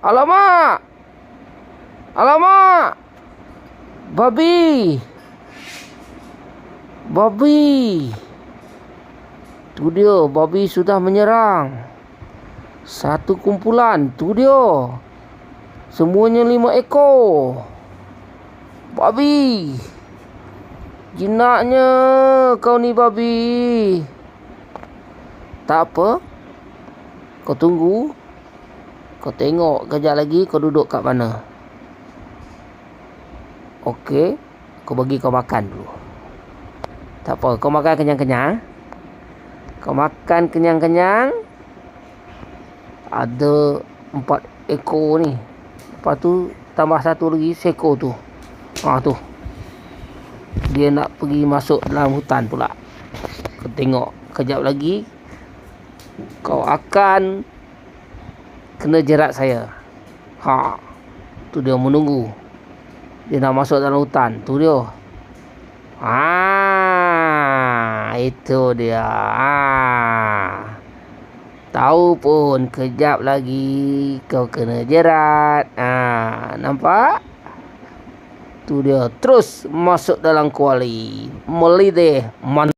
Alamak! Alamak! Babi! Babi! Tu dia, babi sudah menyerang. Satu kumpulan, tu dia. Semuanya lima ekor. Babi! Jinaknya kau ni babi. Tak apa. Kau tunggu. Kau tengok kejap lagi kau duduk kat mana. Okey. Kau bagi kau makan dulu. Tak apa. Kau makan kenyang-kenyang. Kau makan kenyang-kenyang. Ada empat ekor ni. Lepas tu tambah satu lagi seekor tu. Ha tu. Dia nak pergi masuk dalam hutan pula. Kau tengok kejap lagi. Kau akan kena jerat saya. Ha. Tu dia menunggu. Dia nak masuk dalam hutan. Tu dia. Ha. Itu dia. Ha. Tahu pun kejap lagi kau kena jerat. Ha. Nampak? Tu dia. Terus masuk dalam kuali. Melidih. Man